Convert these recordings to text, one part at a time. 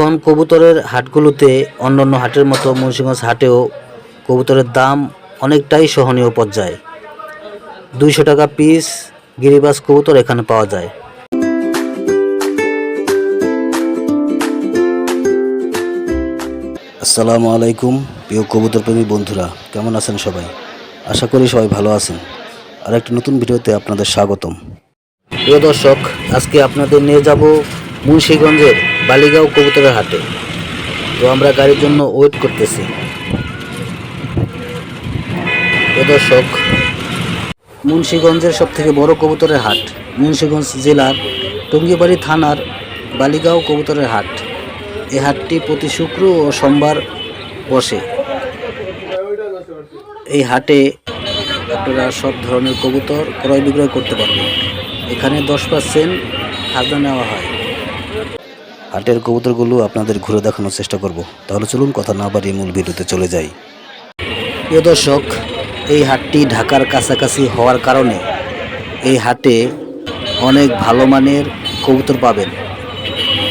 এখন কবুতরের হাটগুলোতে অন্যান্য হাটের মতো মুন্সিগঞ্জ হাটেও কবুতরের দাম অনেকটাই সহনীয় পর্যায়ে। দুইশো টাকা পিস গিরিবাস কবুতর এখানে পাওয়া যায়। আসসালামু আলাইকুম প্রিয় কবুতর প্রেমী বন্ধুরা কেমন আছেন সবাই? আশা করি সবাই ভালো আছেন। আর একটি নতুন ভিডিওতে আপনাদের স্বাগতম। প্রিয় দর্শক আজকে আপনাদের নিয়ে যাব মুন্সীগঞ্জের বালিগাঁও কবুতরের হাটে। তো আমরা গাড়ির জন্য ওয়েট করতেছি। দর্শক, মুন্সীগঞ্জের সব থেকে বড় কবুতরের হাট মুন্সীগঞ্জ জেলার টঙ্গিবাড়ি থানার বালিগাঁও কবুতরের হাট। এই হাটটি প্রতি শুক্র ও সোমবার বসে। এই হাটে আপনারা সব ধরনের কবুতর ক্রয় বিক্রয় করতে পারবেন। এখানে দশ পার্সেন্ট খাজনা নেওয়া হয়। হাটের কবুতরগুলো আপনাদের ঘুরে দেখানোর চেষ্টা করব। তাহলে চলুন কথা না বাড়িয়ে মূল ভিডিওতে চলে যাই। প্রিয় দর্শক, এই হাটটি ঢাকার কাছাকাছি হওয়ার কারণে এই হাটে অনেক ভালো মানের কবুতর পাবেন।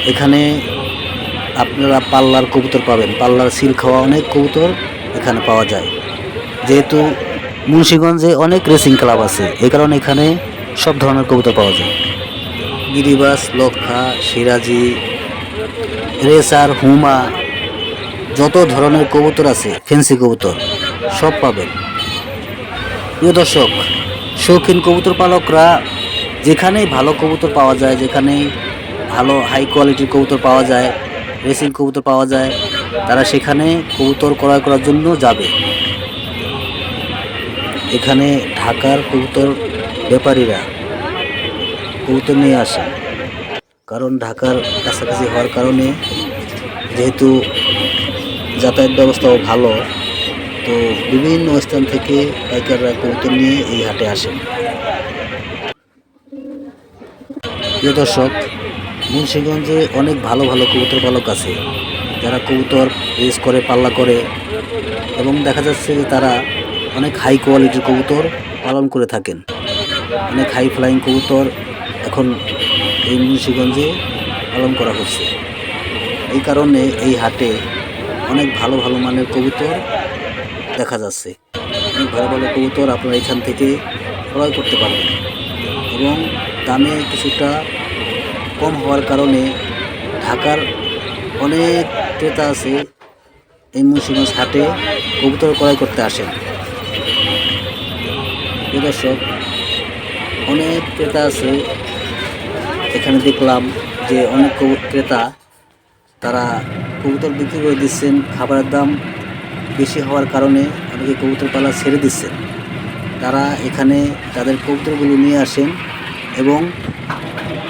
এখানে আপনারা পাল্লার কবুতর পাবেন। পাল্লার সিল খাওয়া অনেক কবুতর এখানে পাওয়া যায়। যেহেতু মুন্সীগঞ্জে অনেক রেসিং ক্লাব আছে এই কারণে এখানে সব ধরনের কবুতর পাওয়া যায়। গিরিবাস, লক্ষা, সিরাজি রেসার, হুমা, যত ধরনের কবুতর আছে ফেন্সি কবুতর, সব পাবেন। প্রিয় দর্শক, শৌখিন কবুতর পালকরা যেখানেই ভালো কবুতর পাওয়া যায়, যেখানেই ভালো হাই কোয়ালিটির কবুতর পাওয়া যায় রেসিং কবুতর পাওয়া যায়, তারা সেখানে কবুতর ক্রয় করার জন্য যাবে। এখানে ঢাকার কবুতর ব্যাপারীরা কবুতর নিয়ে আসে কারণ ঢাকার কাছাকাছি হওয়ার কারণে যেহেতু যাতায়াত ব্যবস্থাও ভালো, তো বিভিন্ন স্থান থেকে পাইকাররা কবুতর নিয়ে এই হাটে আসেন। প্রিয় দর্শক, মুন্সীগঞ্জে অনেক ভালো ভালো কবুতর পালক আছে। যারা কবুতর রেস করে, পাল্লা করে এবং দেখা যাচ্ছে যে তারা অনেক হাই কোয়ালিটির কবুতর পালন করে থাকেন। অনেক হাই ফ্লাইং কবুতর এখন এই মুন্সীগঞ্জে পালন করা হচ্ছে। এই কারণে এই হাটে অনেক ভালো ভালো মানের কবুতর দেখা যাচ্ছে। অনেক ভালো ভালো কবুতর আপনারা এখান থেকে ক্রয় করতে পারবেন। এবং দামে কিছুটা কম হওয়ার কারণে ঢাকার অনেক ক্রেতা আছে এই মুন্সিগঞ্জ হাটে কবুতর ক্রয় করতে আসেন। দর্শক, অনেক ক্রেতা আছে এখানে দেখলাম যে অনেক ক্রেতা, তারা কবুতর বিক্রি করে দিচ্ছেন। খাবারের দাম বেশি হওয়ার কারণে অনেকে কবুতর পালা ছেড়ে দিচ্ছেন। তারা এখানে তাদের কবুতরগুলো নিয়ে আসেন এবং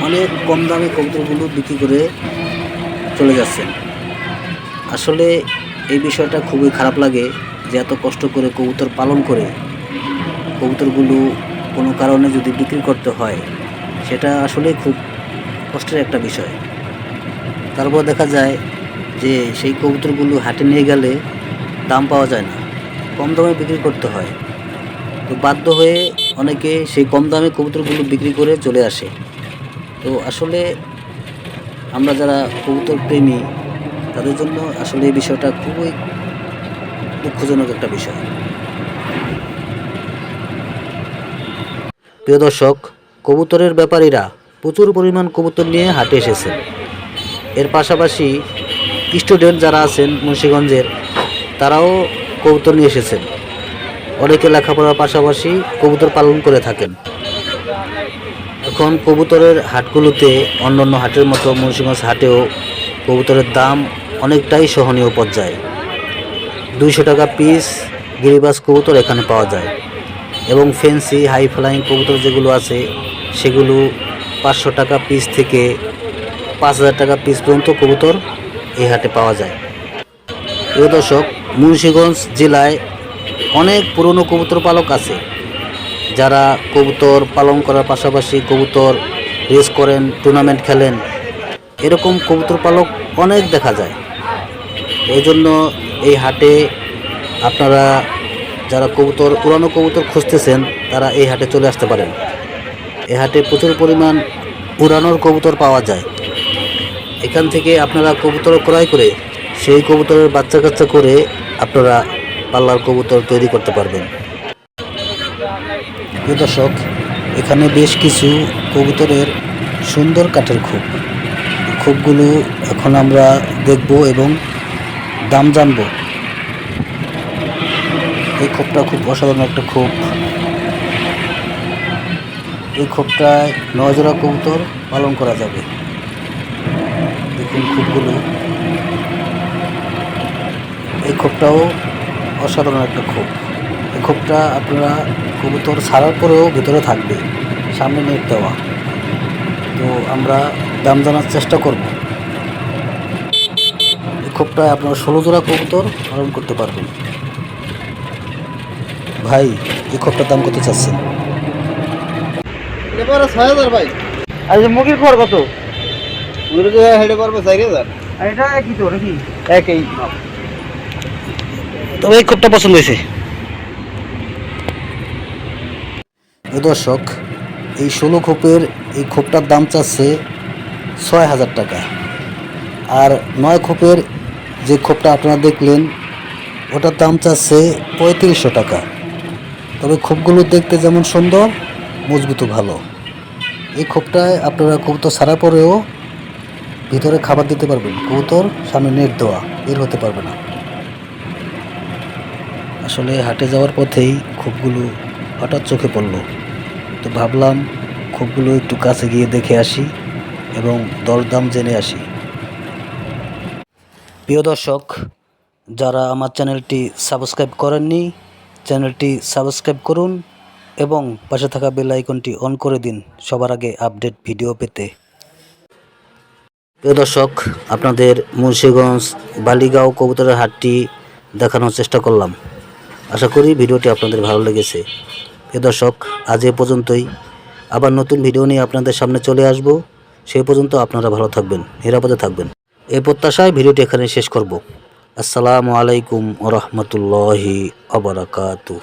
অনেক কম দামে কবুতরগুলো বিক্রি করে চলে যাচ্ছেন। আসলে এই বিষয়টা খুবই খারাপ লাগে যে এত কষ্ট করে কবুতর পালন করে কবুতরগুলো কোনো কারণে যদি বিক্রি করতে হয়, সেটা আসলে খুব কষ্টের একটা বিষয়। তারপর দেখা যায় যে সেই কবুতরগুলো হাটে নিয়ে গেলে দাম পাওয়া যায় না, কম দামে বিক্রি করতে হয়। তো বাধ্য হয়ে অনেকে সেই কম দামে কবুতরগুলো বিক্রি করে চলে আসে। তো আসলে আমরা যারা কবুতর প্রেমী, তাদের জন্য আসলে এই বিষয়টা খুবই দুঃখজনক একটা বিষয়। প্রিয় দর্শক, কবুতরের ব্যাপারীরা প্রচুর পরিমাণ কবুতর নিয়ে হাটে এসেছেন। এর পাশাপাশি স্টুডেন্ট যারা আছেন মুন্সীগঞ্জের, তারাও কবুতর নিয়ে এসেছেন। অনেকে লেখাপড়ার পাশাপাশি কবুতর পালন করে থাকেন। এখন কবুতরের হাটগুলোতে অন্যান্য হাটের মতো মুন্সিগঞ্জ হাটেও কবুতরের দাম অনেকটাই সহনীয় পর্যায়ে। দুইশো টাকা পিস গিরিবাস কবুতর এখানে পাওয়া যায়। এবং ফেন্সি হাই ফ্লাইং কবুতর যেগুলো আছে, সেগুলো পাঁচশো টাকা পিস থেকে পাঁচ হাজার টাকা পিস পর্যন্ত কবুতর এই হাটে পাওয়া যায়। প্রিয় দর্শক, মুন্সীগঞ্জ জেলায় অনেক পুরনো কবুতর পালক আছে। যারা কবুতর পালন করার পাশাপাশি কবুতর রেস করেন টুর্নামেন্ট খেলেন, এরকম কবুতর পালক অনেক দেখা যায়। এই জন্য এই হাটে আপনারা যারা কবুতর, পুরানো কবুতর খুঁজতেছেন, তারা এই হাটে চলে আসতে পারেন। এই হাটে প্রচুর পরিমাণ উড়ানোর কবুতর পাওয়া যায়। এখান থেকে আপনারা কবুতর ক্রয় করে সেই কবুতরের বাচ্চা কাচ্চা করে আপনারা পাল্লার কবুতর তৈরি করতে পারবেন। দর্শক, এখানে বেশ কিছু কবুতরের সুন্দর কাঠের খোপ এই খোপগুলো এখন আমরা দেখব এবং দাম জানব। এই খোপটা খুব অসাধারণ একটা খোপ এই খোপটায় নয় জোড়া কবুতর পালন করা যাবে। দেখুন খোপগুলো। এই খোপটাও অসাধারণ একটা খোপ। এই খোপটা আপনারা কবুতর ছাড়ার পরেও ভিতরে থাকবে, সামনে নেট দেওয়া। তো আমরা দাম জানার চেষ্টা করব। এই খোপটায় আপনারা ষোলো জোড়া কবুতর পালন করতে পারবেন। ভাই, এই খোপটার দাম কত চাচ্ছেন? এবারে ছয় হাজার ভাই। আর এই মুরগির খড় কত? মুরগি হেডে পারবে চার হাজার। আর এটা একই তো নাকি? একই। তবে এই খোপটা পছন্দ হয়েছে। এই দর্শক এই ষোলো খোপের এই খোপটার দাম চাচ্ছে ছয় হাজার টাকা। আর নয় খোপের যে খোপটা আপনারা দেখলেন ওটার দাম চাচ্ছে পঁয়ত্রিশশো টাকা। তবে খোপগুলো দেখতে যেমন সুন্দর মজবুতও ভালো। এই খোপটায় আপনারা কবুতর ছাড়ার পরেও ভিতরে খাবার দিতে পারবেন। কবুতর সামনে নেট দেওয়া, বের হতে পারবে না। আসলে হাটে যাওয়ার পথেই খোপগুলো হঠাৎ চোখে পড়ল। তো ভাবলাম খোপগুলো একটু কাছে গিয়ে দেখে আসি এবং দরদাম জেনে আসি। প্রিয় দর্শক, যারা আমার চ্যানেলটি সাবস্ক্রাইব করেননি, চ্যানেলটি সাবস্ক্রাইব করুন। এবং পাশে থাকা বেল আইকনটি অন করে দিন সবার আগে আপডেট ভিডিও পেতে। প্রিয় দর্শক, আপনাদের মুন্সীগঞ্জ, বালিগাঁও কবুতরের হাটটি দেখানোর চেষ্টা করলাম। আশা করি ভিডিওটি আপনাদের ভালো লেগেছে। প্রিয় দর্শক, আজ এ পর্যন্তই। আবার নতুন ভিডিও নিয়ে আপনাদের সামনে চলে আসব। সেই পর্যন্ত আপনারা ভালো থাকবেন, নিরাপদে থাকবেন। এই প্রত্যাশায় ভিডিওটি এখানে শেষ করব। আসসালামু আলাইকুম ওরহমতুল্লাহি আবরাকাতু